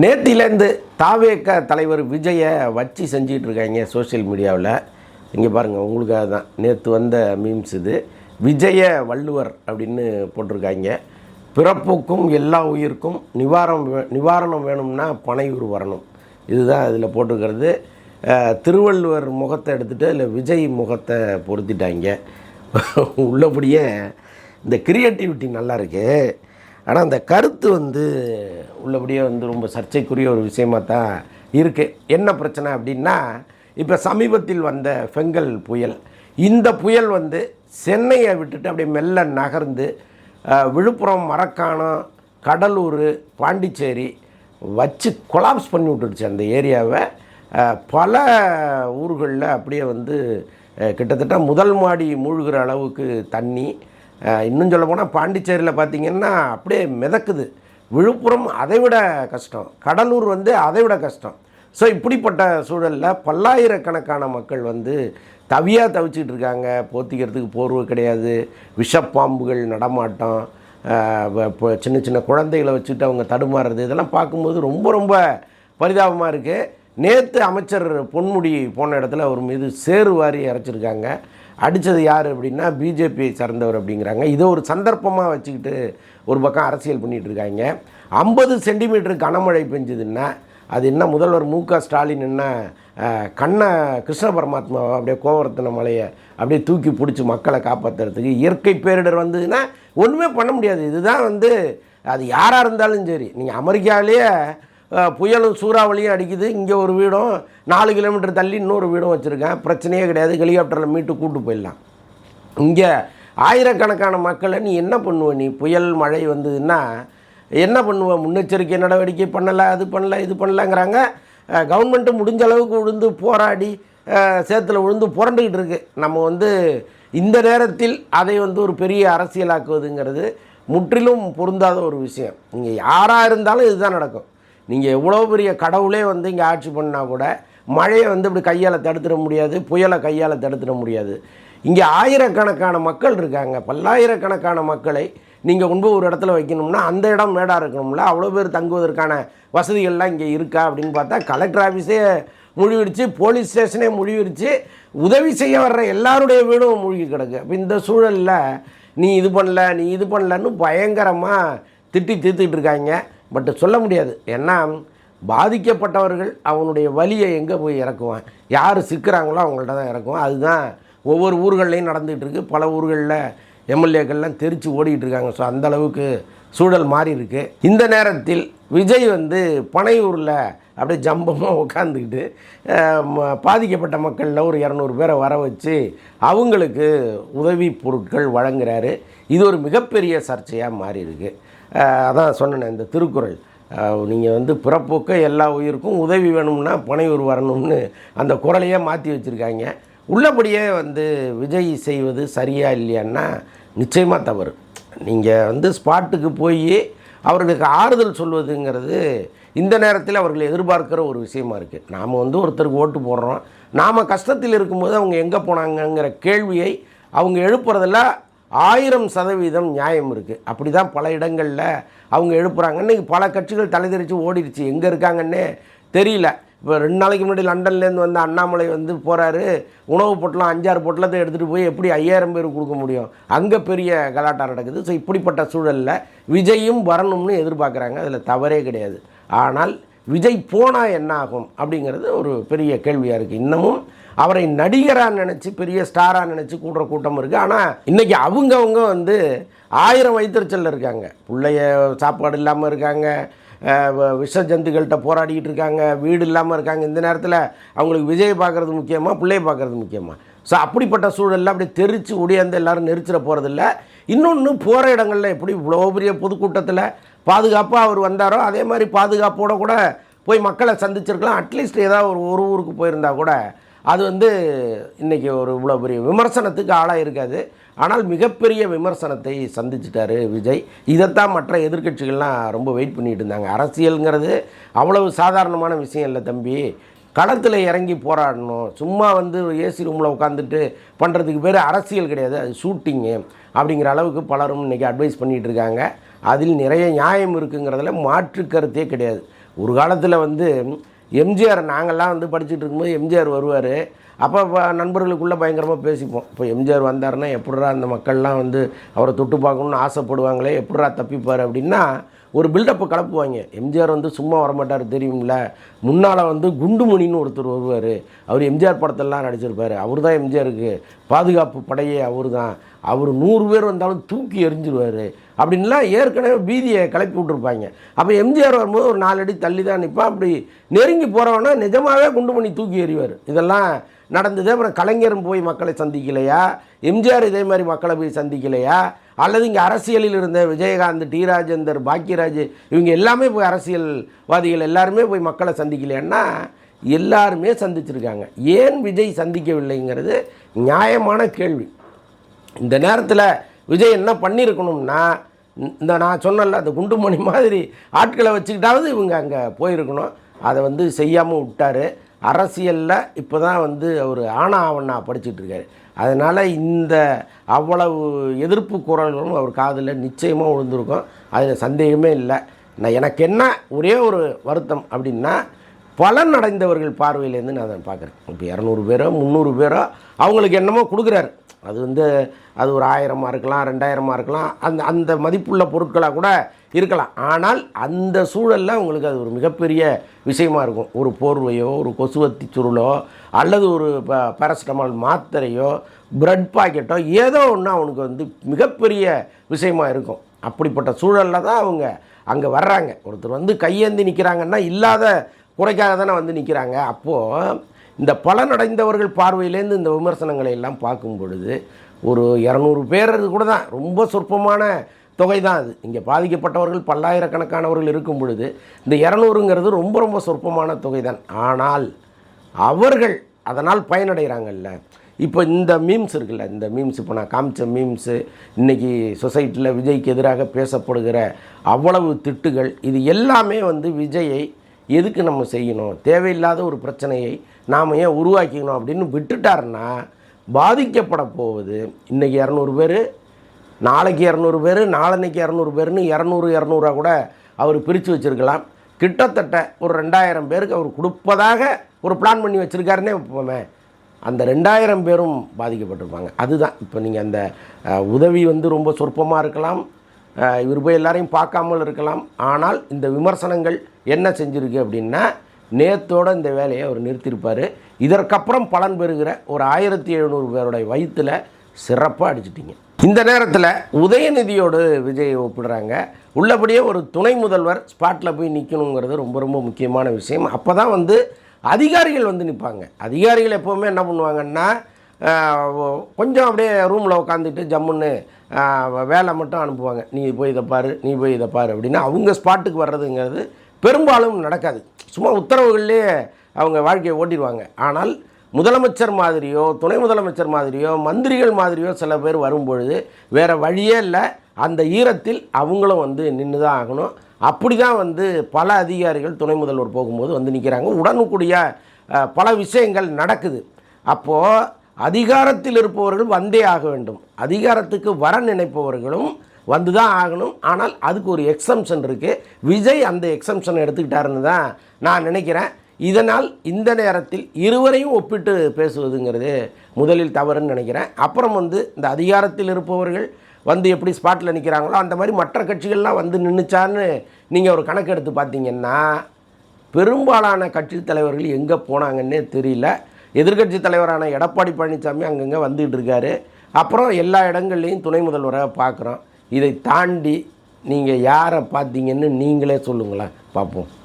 நேத்திலேருந்து தாவேக்க தலைவர் விஜயை வச்சு செஞ்சிகிட்டு இருக்காங்க சோஷியல் மீடியாவில். இங்கே பாருங்கள் உங்களுக்காக தான் நேற்று வந்த மீம்ஸ் இது. விஜய வள்ளுவர் அப்படின்னு போட்டிருக்காங்க. பிறப்புக்கும் எல்லா உயிருக்கும் நிவாரணம் வே- நிவாரணம் வேணும்னா பனையூர் வரணும் இதுதான் இதில் போட்டிருக்கிறது. திருவள்ளுவர் முகத்தை எடுத்துகிட்டு இல்லை விஜய் முகத்தை பொருத்திட்டாங்க. உள்ளபடியே இந்த கிரியேட்டிவிட்டி நல்லா இருக்குது ஆனால் அந்த கருத்து வந்து உள்ளபடியே வந்து ரொம்ப சர்ச்சைக்குரிய ஒரு விஷயமாக தான் இருக்குது என்ன பிரச்சனை அப்படின்னா இப்போ சமீபத்தில் வந்த ஃபெங்கல் புயல். இந்த புயல் வந்து சென்னையை விட்டுட்டு அப்படியே மெல்ல நகர்ந்து விழுப்புரம் மரக்காணம் கடலூர் பாண்டிச்சேரி வச்சு கொலாப்ஸ் பண்ணி விட்டுடுச்சு அந்த ஏரியாவை. பல ஊர்களில் அப்படியே வந்து கிட்டத்தட்ட முதல் மாடி மூழ்கிற அளவுக்கு தண்ணி இன்னும் சொல்ல போனால் பாண்டிச்சேரியில் பார்த்தீங்கன்னா அப்படியே மிதக்குது. விழுப்புரம் அதை விட கஷ்டம். கடலூர் வந்து அதை விட கஷ்டம். ஸோ இப்படிப்பட்ட சூழலில் பல்லாயிரக்கணக்கான மக்கள் வந்து தவியாக தவிச்சிட்டு இருக்காங்க. போத்திக்கிறதுக்கு போர்வை கிடையாது. விஷப்பாம்புகள் நடமாட்டம் இப்போ சின்ன சின்ன குழந்தைகளை வச்சுட்டு அவங்க தடுமாறுறது இதெல்லாம் பார்க்கும்போது ரொம்ப ரொம்ப பரிதாபமாக இருக்குது நேற்று அமைச்சர் பொன்முடி போன இடத்துல அவர் மீது சேறு வாரி அரைச்சிருக்காங்க. அடித்தது யார் அப்படின்னா பிஜேபியை சார்ந்தவர் அப்படிங்கிறாங்க. இதை ஒரு சந்தர்ப்பமாக வச்சுக்கிட்டு ஒரு பக்கம் அரசியல் பண்ணிகிட்டு இருக்காங்க. ஐம்பது சென்டிமீட்டர் கனமழை பெஞ்சதுன்னா அது என்ன முதல்வர் மு க ஸ்டாலின் என்ன கண்ண கண்ணை கிருஷ்ண பரமாத்மாவை அப்படியே கோவர்த்தன மலையை அப்படியே தூக்கி பிடிச்சி மக்களை காப்பாற்றுறதுக்கு இயற்கை பேரிடர் வந்ததுன்னா ஒன்றுமே பண்ண முடியாது. இதுதான் வந்து அது யாராக இருந்தாலும் சரி. நீங்கள் அமெரிக்காவிலேயே புயலும் சூறாவளியும் அடிக்குது. இங்கே ஒரு வீடும் நாலு கிலோமீட்டர் தள்ளி இன்னொரு வீடும் வச்சுருக்கேன். பிரச்சனையே கிடையாது. ஹெலிகாப்டரில் மீட்டு கூட்டு போயிடலாம். இங்கே ஆயிரக்கணக்கான மக்களை நீ என்ன பண்ணுவ? நீ புயல் மழை வந்ததுன்னா என்ன பண்ணுவ? முன்னெச்சரிக்கை நடவடிக்கை பண்ணலை அது பண்ணல இது பண்ணலங்கிறாங்க. கவர்மெண்ட்டு முடிஞ்ச அளவுக்கு விழுந்து போராடி அஹ், சேத்துல விழுந்து புரண்டுக்கிட்டு இருக்கு. நம்ம வந்து இந்த நேரத்தில் அதை வந்து ஒரு பெரிய அரசியலாக்குவதுங்கிறது முற்றிலும் பொருந்தாத ஒரு விஷயம். நீங்கள் யாராக இருந்தாலும் இதுதான் நடக்கும். நீங்கள் எவ்வளோ பெரிய கடவுளே வந்து இங்கே ஆட்சி பண்ணால் கூட மழையை வந்து இப்படி கையால் தடுத்துட முடியாது புயலை கையால் தடுத்துட முடியாது. இங்கே ஆயிரக்கணக்கான மக்கள் இருக்காங்க. பல்லாயிரக்கணக்கான மக்களை நீங்கள் கொண்டு ஒரு இடத்துல வைக்கணும்னா அந்த இடம் மேடாக இருக்கணும்ல. அவ்வளோ பேர் தங்குவதற்கான வசதிகள்லாம் இங்கே இருக்கா அப்படின்னு பார்த்தா கலெக்டர் ஆஃபீஸே முழுவிடுச்சு போலீஸ் ஸ்டேஷனே முழுவிடுச்சு. உதவி செய்ய வர்ற எல்லாருடைய வீடும் மூழ்கி கிடக்கு. அப்போ இந்த சூழலில் நீ இது பண்ணல நீ இது பண்ணலன்னு பயங்கரமாக திட்டி தீர்த்துக்கிட்டு இருக்காங்க. பட் சொல்ல முடியாது. ஏன்னா பாதிக்கப்பட்டவர்கள் அவனுடைய வழியை எங்கே போய் இறக்குவான்? யார் சிக்கிறாங்களோ அவங்கள்ட்ட தான் இறக்குவான். அதுதான் ஒவ்வொரு ஊர்கள்லையும் நடந்துகிட்டு இருக்குது பல ஊர்களில் எம்எல்ஏக்கள்லாம் தெரித்து ஓடிக்கிட்டு இருக்காங்க. ஸோ அந்த அளவுக்கு சூழல் மாறி இருக்கு. இந்த நேரத்தில் விஜய் வந்து பனையூரில் அப்படியே ஜம்பமாக உட்காந்துக்கிட்டு பாதிக்கப்பட்ட மக்களில் ஒரு இரநூறு பேரை வர வச்சு அவங்களுக்கு உதவி பொருட்கள் வழங்குறாரு. இது ஒரு மிகப்பெரிய சர்ச்சையாக மாறி இருக்குது அதான் சொன்னேன் இந்த திருக்குறள். நீங்கள் வந்து பிறப்புக்க எல்லா உயிருக்கும் உதவி வேணும்னா பனையூர் வரணும்னு அந்த குரலையே மாற்றி வச்சுருக்காங்க. உள்ளபடியே வந்து விஜய் செய்வது சரியா இல்லையான்னா நிச்சயமாக தவறு. நீங்கள் வந்து ஸ்பாட்டுக்கு போய் அவர்களுக்கு ஆறுதல் சொல்வதுங்கிறது இந்த நேரத்தில் அவர்கள் எதிர்பார்க்கிற ஒரு விஷயமா இருக்குது நாம் வந்து ஒருத்தருக்கு ஓட்டு போடுறோம். நாம் கஷ்டத்தில் இருக்கும்போது அவங்க எங்கே போனாங்கங்கிற கேள்வியை அவங்க எழுப்புறதெல்லாம் ஆயிரம் சதவீதம் நியாயம் இருக்குது அப்படி தான் பல இடங்களில் அவங்க எழுப்புறாங்க. இன்னைக்கு பல கட்சிகள் தலைதெறிச்சு ஓடிடுச்சு. எங்கே இருக்காங்கன்னே தெரியல. இப்போ ரெண்டு நாளைக்கு முன்னாடி லண்டன்லேருந்து வந்த அண்ணாமலை வந்து போகிறாரு உணவு பொட்டலாம் அஞ்சாறு பொட்டலத்தை எடுத்துகிட்டு போய் எப்படி ஐயாயிரம் பேர் கொடுக்க முடியும்? அங்கே பெரிய கலாட்டா நடக்குது. ஸோ இப்படிப்பட்ட சூழலில் விஜயும் வரணும்னு எதிர்பார்க்குறாங்க. அதில் தவறே கிடையாது. ஆனால் விஜய் போனால் என்ன ஆகும் அப்படிங்கிறது ஒரு பெரிய கேள்வியாக இருக்குது இன்னமும் அவரை நடிகராக நினச்சி பெரிய ஸ்டாராக நினச்சி கூடுற கூட்டம் இருக்குது ஆனால் இன்றைக்கி அவங்கவுங்க வந்து ஆயிரம் வயிற்றுச்சலில் இருக்காங்க. பிள்ளைய சாப்பாடு இல்லாமல் இருக்காங்க. வ- விஷ ஜந்துக்கள்கிட்ட போராடிக்கிட்டு இருக்காங்க. வீடு இல்லாமல் இருக்காங்க. இந்த நேரத்தில் அவங்களுக்கு விஜய் பார்க்குறது முக்கியமாக பிள்ளையை பார்க்குறது முக்கியமாக ஸோ அப்படிப்பட்ட சூழலில் அப்படியே தெரிச்சு ஒடியாந்து எல்லாரும் நெரிச்சிட போகிறதில்ல இன்னொன்று போகிற இடங்களில் எப்படி இவ்வளோ பெரிய பொதுக்கூட்டத்தில் பாதுகாப்பாக அவர் வந்தாரோ அதே மாதிரி பாதுகாப்போட கூட போய் மக்களை சந்திச்சிருக்கலாம். அட்லீஸ்ட் ஏதாவது ஒரு ஒரு ஊருக்கு போயிருந்தால் கூட அது வந்து இன்றைக்கி ஒரு இவ்வளோ பெரிய விமர்சனத்துக்கு ஆளாக இருக்காது. ஆனால் மிகப்பெரிய விமர்சனத்தை சந்திச்சிட்டாரு விஜய். இதைத்தான் மற்ற எதிர்க்கட்சிகள்லாம் ரொம்ப வெயிட் பண்ணிட்டு இருந்தாங்க. அரசியலுங்கிறது அவ்வளவு சாதாரணமான விஷயம் இல்லை தம்பி. களத்தில் இறங்கி போராடணும். சும்மா வந்து ஏசி ரூமில் உட்காந்துட்டு பண்ணுறதுக்கு பேர் அரசியல் கிடையாது. அது ஷூட்டிங்கு அப்படிங்கிற அளவுக்கு பலரும் இன்றைக்கி அட்வைஸ் பண்ணிகிட்டு இருக்காங்க. அதில் நிறைய நியாயம் இருக்குங்கிறதுல மாற்று கருத்தே கிடையாது. ஒரு காலத்தில் வந்து எம்ஜிஆர் நாங்கள்லாம் வந்து படிச்சுட்டு இருக்கும்போது எம்ஜிஆர் வருவார். அப்போ நண்பர்களுக்குள்ளே பயங்கரமாக பேசிப்போம். இப்போ எம்ஜிஆர் வந்தார்னா எப்படிரா அந்த மக்கள்லாம் வந்து அவரை தொட்டு பார்க்கணுன்னு ஆசைப்படுவாங்களே எப்படிரா தப்பிப்பார் அப்படின்னா ஒரு பில்டப்பை கலப்புவாங்க எம்ஜிஆர் வந்து சும்மா வரமாட்டார் தெரியும்ல? முன்னால் வந்து குண்டுமணின்னு ஒருத்தர் வருவார். அவர் எம்ஜிஆர் படத்தெல்லாம் நடிச்சிருப்பார். அவர் தான் எம்ஜிஆருக்கு பாதுகாப்பு படையே அவர் தான் அவர் நூறு பேர் வந்தாலும் தூக்கி எரிஞ்சிருவார் அப்படின்லாம் ஏற்கனவே பீதியை கிளப்பி விட்ருப்பாங்க அப்போ எம்ஜிஆர் வரும்போது ஒரு நாலு அடி தள்ளி தான் நிற்பான் அப்படி நெருங்கி போகிறவனா நிஜமாகவே குண்டுமணி தூக்கி எறிவார். இதெல்லாம் நடந்தது. அப்புறம் கலைஞரும் போய் மக்களை சந்திக்கலையா? எம்ஜிஆர் இதே மாதிரி மக்களை போய் சந்திக்கலையா? அல்லது இங்கே அரசியலில் இருந்த விஜயகாந்த் டி ராஜேந்தர் பாக்கியராஜ் இவங்க எல்லாமே போய் அரசியல்வாதிகள் எல்லாருமே போய் மக்களை சந்திக்கலையான்னா எல்லாருமே சந்திச்சிருக்காங்க. ஏன் விஜய் சந்திக்கவில்லைங்கிறது நியாயமான கேள்வி. இந்த நேரத்தில் விஜய் என்ன பண்ணியிருக்கணும்னா இந்த நான் சொன்னல அந்த குண்டுமணி மாதிரி ஆட்களை வச்சுக்கிட்டாவது இவங்க அங்கே போயிருக்கணும். அதை வந்து செய்யாமல் விட்டார். அரசியலில் இப்போ தான் வந்து அவர் ஆனா ஆவண்ணா படிச்சுட்டு இருக்காரு அதனால் இந்த அவ்வளவு எதிர்ப்பு குரல்களும் அவர் காதில் நிச்சயமாக விழுந்திருக்கும் அதில் சந்தேகமே இல்லை. நான் எனக்கு என்ன ஒரே ஒரு வருத்தம் அப்படின்னா பலன் அடைந்தவர்கள் பார்வையிலேருந்து நான் அதை பார்க்குறேன். இப்போ இரநூறு பேரோ முந்நூறு பேரோ அவங்களுக்கு என்னமோ கொடுக்குறாரு. அது வந்து அது ஒரு ஆயிரமாக இருக்கலாம் ரெண்டாயிரமாக இருக்கலாம். அந்த அந்த மதிப்புள்ள பொருட்களாக கூட இருக்கலாம். ஆனால் அந்த சூழலில் உங்களுக்கு அது ஒரு மிகப்பெரிய விஷயமா இருக்கும். ஒரு போர்வையோ ஒரு கொசுவத்தி சுருளோ அல்லது ஒரு ப பேரசிட்டமால் மாத்திரையோ பிரெட் பாக்கெட்டோ ஏதோ ஒன்று அவனுக்கு வந்து மிகப்பெரிய விஷயமா இருக்கும். அப்படிப்பட்ட சூழலில் தான் அவங்க அங்கே வர்றாங்க. ஒருத்தர் வந்து கையேந்தி நிற்கிறாங்கன்னா இல்லாத குறைக்காக தானே வந்து நிற்கிறாங்க அப்போது இந்த பலனடைந்தவர்கள் பார்வையிலேருந்து இந்த விமர்சனங்களை எல்லாம் பார்க்கும் பொழுது ஒரு இரநூறு பேர் அது கூட தான். ரொம்ப சொற்பமான தொகை தான் அது. இங்கே பாதிக்கப்பட்டவர்கள் பல்லாயிரக்கணக்கானவர்கள் இருக்கும் பொழுது இந்த இரநூறுங்கிறது ரொம்ப ரொம்ப சொற்பமான தொகை தான். ஆனால் அவர்கள் அதனால் பயனடைகிறாங்கல்ல. இப்போ இந்த மீம்ஸ் இருக்குல்ல இந்த மீம்ஸ் இப்போ நான் காமிச்ச மீம்ஸு இன்றைக்கி சொசைட்டியில் விஜய்க்கு எதிராக பேசப்படுகிற அவ்வளவு திட்டுகள் இது எல்லாமே வந்து விஜயை எதுக்கு நம்ம செய்யணும்? தேவையில்லாத ஒரு பிரச்சனையை நாம் ஏன் உருவாக்கிக்கணும் அப்படின்னு விட்டுட்டாருன்னா பாதிக்கப்பட போவது இன்றைக்கி இரநூறு பேர் நாளைக்கு இரநூறு பேர் நாளன்னைக்கு இரநூறு பேர்னு இரநூறு இரநூறுவா கூட அவர் பிரித்து வச்சுருக்கலாம். கிட்டத்தட்ட ஒரு ரெண்டாயிரம் பேருக்கு அவர் கொடுப்பதாக ஒரு பிளான் பண்ணி வச்சுருக்காருன்னே வைப்போமே. அந்த ரெண்டாயிரம் பேரும் பாதிக்கப்பட்டிருப்பாங்க. அதுதான். இப்போ நீங்கள் அந்த உதவி வந்து ரொம்ப சொற்பமாக இருக்கலாம். இவர் போய் எல்லாரையும் பார்க்காமல் இருக்கலாம். ஆனால் இந்த விமர்சனங்கள் என்ன செஞ்சுருக்கு அப்படின்னா நேத்தோட இந்த வேலையை அவர் நிறுத்தியிருப்பார். இதற்கப்புறம் பலன் பெறுகிற ஒரு ஆயிரத்தி எழுநூறு பேருடைய வயிற்றில் சிறப்பாக அடிச்சிட்டிங்க. இந்த நேரத்தில் உதயநிதியோடு விஜயை ஒப்பிடுறாங்க. உள்ளபடியே ஒரு துணை முதல்வர் ஸ்பாட்டில் போய் நிற்கணுங்கிறது ரொம்ப ரொம்ப முக்கியமான விஷயம். அப்போ தான் வந்து அதிகாரிகள் வந்து நிற்பாங்க அதிகாரிகள் எப்போவுமே என்ன பண்ணுவாங்கன்னா கொஞ்சம் அப்படியே ரூமில் உட்காந்துட்டு ஜம்முன்னு வேலை மட்டும் அனுப்புவாங்க. நீ போய் இதை பாரு நீ போய் இதை பாரு அப்படின்னா. அவங்க ஸ்பாட்டுக்கு வர்றதுங்கிறது பெரும்பாலும் நடக்காது. சும்மா உத்தரவுகள்லேயே அவங்க வாழ்க்கையை ஓட்டிடுவாங்க. ஆனால் முதலமைச்சர் மாதிரியோ துணை முதலமைச்சர் மாதிரியோ மந்திரிகள் மாதிரியோ சில பேர் வரும்பொழுது வேறு வழியே இல்லை. அந்த ஈரத்தில் அவங்களும் வந்து நின்று தான் ஆகணும். அப்படி தான் வந்து பல அதிகாரிகள் துணை முதல்வர் போகும்போது வந்து நிற்கிறாங்க உடனுக்குடிய பல விஷயங்கள் நடக்குது. அப்போது அதிகாரத்தில் இருப்பவர்கள் வந்தே ஆக வேண்டும். அதிகாரத்துக்கு வர நினைப்பவர்களும் வந்து தான் ஆகணும். ஆனால் அதுக்கு ஒரு எக்ஸம்ஷன் இருக்குது விஜய் அந்த எக்ஸம்ஷன் எடுத்துக்கிட்டாருன்னு தான் நான் நினைக்கிறேன். இதனால் இந்த நேரத்தில் இருவரையும் ஒப்பிட்டு பேசுவதுங்கிறது முதலில் தவறுன்னு நினைக்கிறேன். அப்புறம் வந்து இந்த அதிகாரத்தில் இருப்பவர்கள் வந்து எப்படி ஸ்பாட்டில் நிற்கிறாங்களோ அந்த மாதிரி மற்ற கட்சிகள்லாம் வந்து நின்றுச்சான்னு நீங்கள் ஒரு கணக்கு எடுத்து பார்த்தீங்கன்னா பெரும்பாலான கட்சி தலைவர்கள் எங்கே போனாங்கன்னே தெரியல. எதிர்க்கட்சி தலைவரான எடப்பாடி பழனிசாமி அங்கங்கே வந்துகிட்டு இருக்காரு அப்புறம் எல்லா இடங்கள்லையும் துணை முதல்வராக பார்க்குறோம் இதை தாண்டி நீங்கள் யாரை பார்த்தீங்கன்னு நீங்களே சொல்லுங்களேன். பார்ப்போம்